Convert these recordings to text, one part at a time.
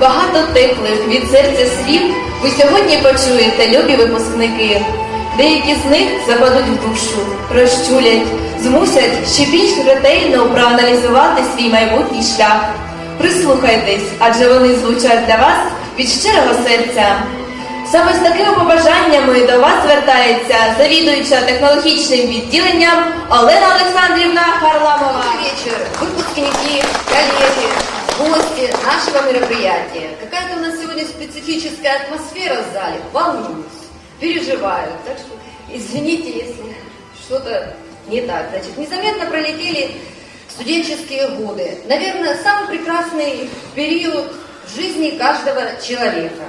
багато теплих від серця слів ви сьогодні почуєте, любі випускники. Деякі з них западуть в душу, розчулять, змусять ще більш ретельно проаналізувати свій майбутній шлях. Прислухайтесь, адже вони звучать для вас від щирого серця. Саме з такими побажаннями до вас звертається завідуюча технологічним відділенням Олена Олександрівна нашего мероприятия. Какая-то у нас сегодня специфическая атмосфера в зале. Волнуюсь, переживаю. Так что извините, если что-то не так. Значит, незаметно пролетели студенческие годы. Наверное, самый прекрасный период жизни каждого человека.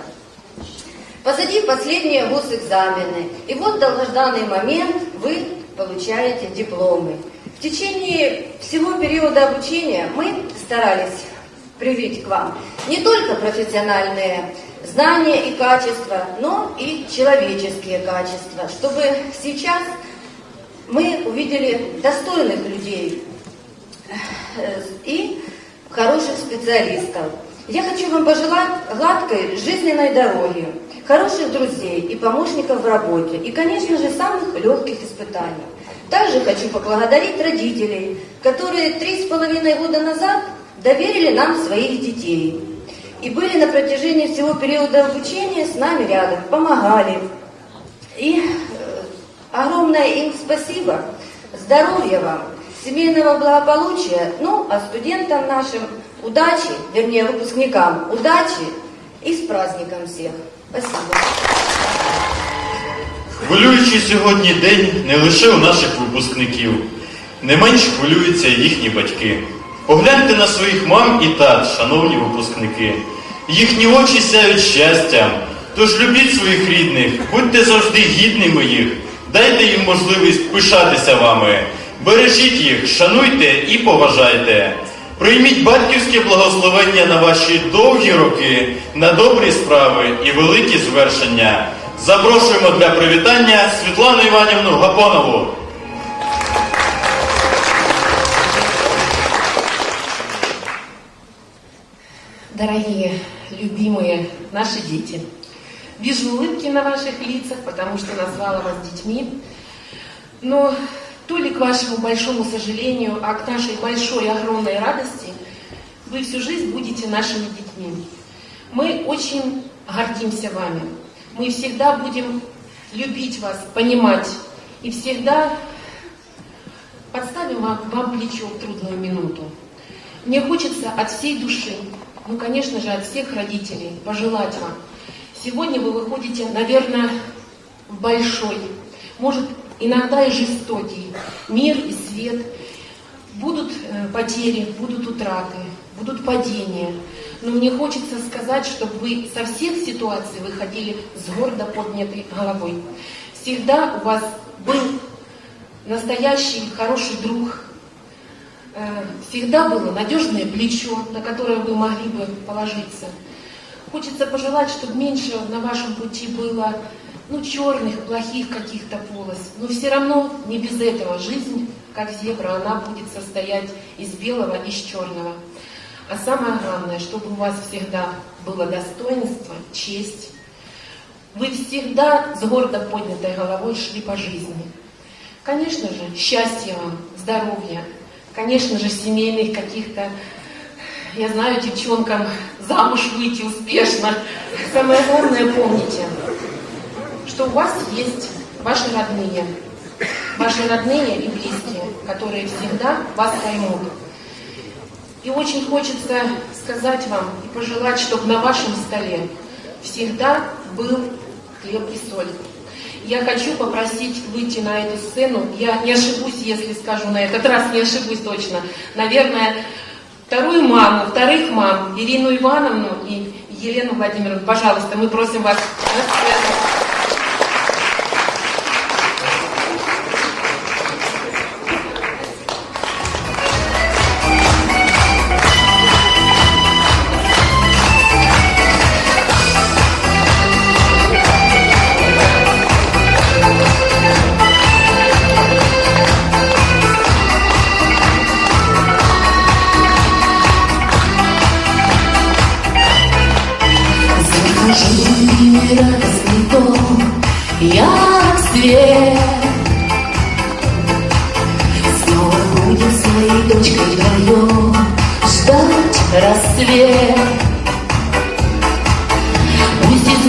Позади последние госэкзамены. И вот долгожданный момент вы получаете дипломы. В течение всего периода обучения мы старались привить к вам не только профессиональные знания и качества, но и человеческие качества, чтобы сейчас мы увидели достойных людей э, и хороших специалистов. Я хочу вам пожелать гладкой жизненной дороги, хороших друзей и помощников в работе, и, конечно же, самых легких испытаний. Также хочу поблагодарить родителей, которые три с половиной года назад доверили нам своих детей и были на протяжении всего периода обучения с нами рядом, помогали. И э, огромное им спасибо, здоровья вам, семейного благополучия, ну, а студентам нашим удачи, вернее, выпускникам удачи и с праздником всех. Спасибо. Хвилюючий сьогодні день не лише у наших випускників, не менш хвилюються їхні батьки. Погляньте на своїх мам і тат, шановні випускники. Їхні очі сяють щастям. Тож любіть своїх рідних, будьте завжди гідними їх, дайте їм можливість пишатися вами. Бережіть їх, шануйте і поважайте. Прийміть батьківське благословення на ваші довгі роки, на добрі справи і великі звершення. Запрошуємо для привітання Світлану Іванівну Гапонову. Дорогие, любимые наши дети, вижу улыбки на ваших лицах, потому что назвала вас детьми. Но то ли к вашему большому сожалению, а к нашей большой, огромной радости, вы всю жизнь будете нашими детьми. Мы очень гордимся вами. Мы всегда будем любить вас, понимать и всегда подставим вам, вам плечо в трудную минуту. Мне хочется от всей души, ну, конечно же, от всех родителей пожелать вам. Сегодня вы выходите, наверное, в большой, может, иногда и жестокий мир и свет. Будут э, потери, будут утраты, будут падения. Но мне хочется сказать, чтобы вы со всех ситуаций выходили с гордо поднятой головой. Всегда у вас был настоящий хороший друг, всегда было надежное плечо, на которое вы могли бы положиться. Хочется пожелать, чтобы меньше на вашем пути было ну, черных, плохих каких-то полос. Но все равно не без этого жизнь, как зебра, она будет состоять из белого и из черного. А самое главное, чтобы у вас всегда было достоинство, честь. Вы всегда с гордо поднятой головой шли по жизни. Конечно же, счастья вам, здоровья, конечно же, семейных каких-то, я знаю, девчонкам замуж выйти успешно. Самое главное, помните, что у вас есть ваши родные, ваши родные и близкие, которые всегда вас поймут. И очень хочется сказать вам и пожелать, чтобы на вашем столе всегда был хлеб и соль. Я хочу попросить выйти на эту сцену. Я не ошибусь, если скажу на этот раз, не ошибусь точно. Наверное, вторую маму, вторых мам, Ирину Ивановну и Елену Владимировну. Пожалуйста, мы просим вас на сцену.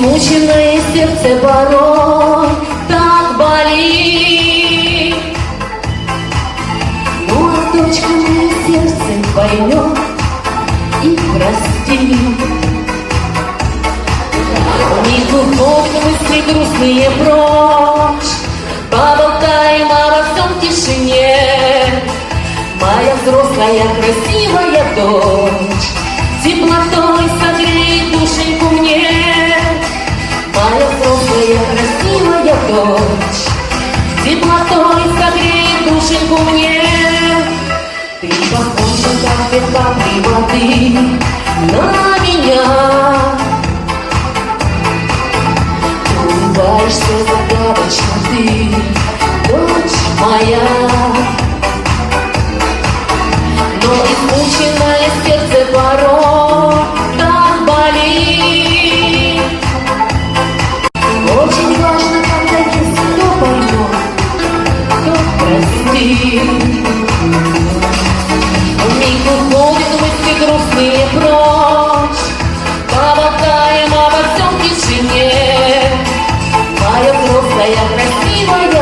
Измученное сердце порой так болит, Ну а дочка моя сердце поймет и простит. Миг уходят мысли грустные прочь, Поболтаем обо всем в тишине. Моя взрослая красивая дочь Теплотой согреет душеньку мне. Как две капли воды на меня. Улыбаешься загадочно ты, дочь моя. Но измученное сердце порой так болит. Очень важно, когда если кто поймет, кто простит. Взрослая красивая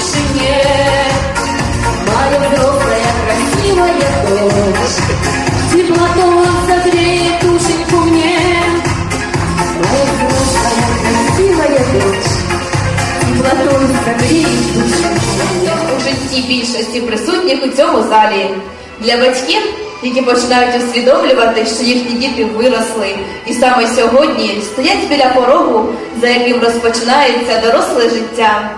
тишине. Моя взрослая красивая дочь Теплотой согреет душеньку мне. Моя красивая дочь Теплотой согреет душеньку мне. у житті більшості присутніх у цьому залі. Для батьків, які починають усвідомлювати, що їхні діти виросли, і саме сьогодні стоять біля порогу, за яким розпочинається доросле життя.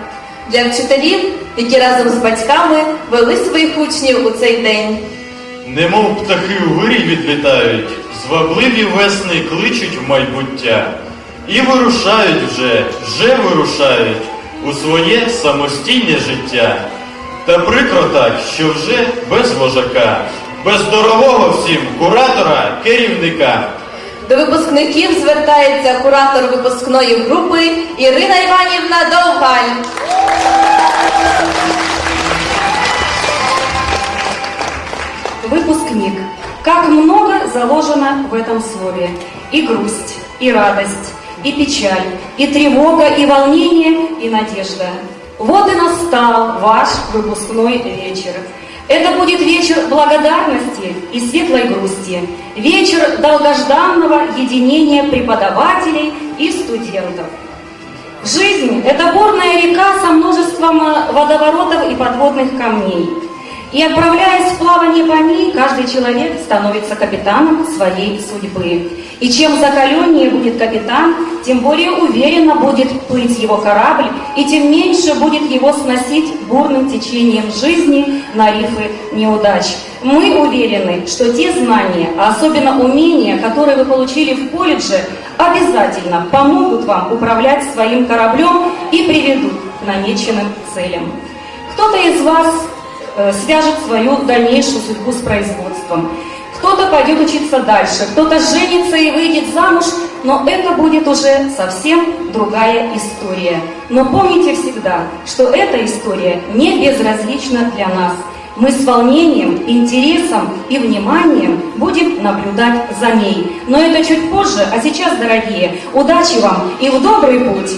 Для вчителів, які разом з батьками вели своїх учнів у цей день. Немов птахи у вирій відлітають, звабливі весни кличуть в майбуття. І вирушають вже, вже вирушають у своє самостійне життя. Та прикро так, що вже без вожака, без дорогого всім куратора, керівника. До випускників звертається куратор випускної групи Ірина Іванівна Довгаль. Выпускник. Как много заложено в этом слове. И грусть, и радость, и печаль, и тревога, и волнение, и надежда. Вот и настал ваш выпускной вечер. Это будет вечер благодарности и светлой грусти, вечер долгожданного единения преподавателей и студентов. Жизнь – это бурная река со множеством э, водоворотов и подводных камней. И отправляясь в плавание по ней, каждый человек становится капитаном своей судьбы. И чем закаленнее будет капитан, тем более уверенно будет плыть его корабль, и тем меньше будет его сносить бурным течением жизни на рифы неудач. Мы уверены, что те знания, а особенно умения, которые вы получили в колледже, обязательно помогут вам управлять своим кораблем и приведут к намеченным целям. Кто-то из вас э, свяжет свою дальнейшую судьбу с производством. Кто-то пойдет учиться дальше, кто-то женится и выйдет замуж, но это будет уже совсем другая история. Но помните всегда, что эта история не безразлична для нас. Мы с волнением, интересом и вниманием будем наблюдать за ней. Но это чуть позже, а сейчас, дорогие, удачи вам и в добрый путь!